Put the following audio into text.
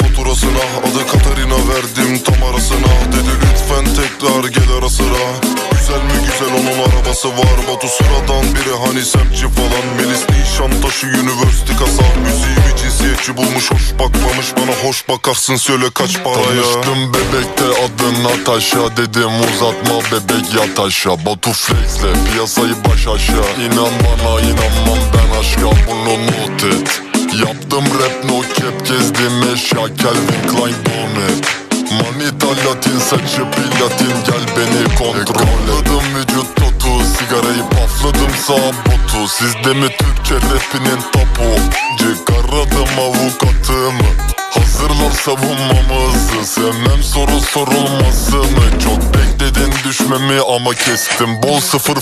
arasına Adı Katarina verdim tam arasına. Dedi lütfen tekrar gel ara sıra. Güzel mi güzel onun arabası var. Batu sıradan biri hani semtçi falan. Melis Nişantaşı University kasa. Müziğimi cinsiyetçi bulmuş hoş bakmamış. Bana hoş bakarsın söyle kaç paraya. Tanıştım bebekte adın Natasha. Dedim uzatma bebek yat aşağı Batu flexle piyasayı baş aşağı. İnan bana inanmam ben Yaptım rap no cap gezdim eşya. Calvin Klein Bonnet Manita latin saçı platin. Gel beni kontrol et. Vücut totu sigarayı pafladım sağ botu. Sizde mi Türkçe rapinin tapu Çıkaradım avukatımı. Hazırlar savunmamızı. Sevmem soru sorulmasını Çok bekledin düşmemi ama kestim. Bol sıfır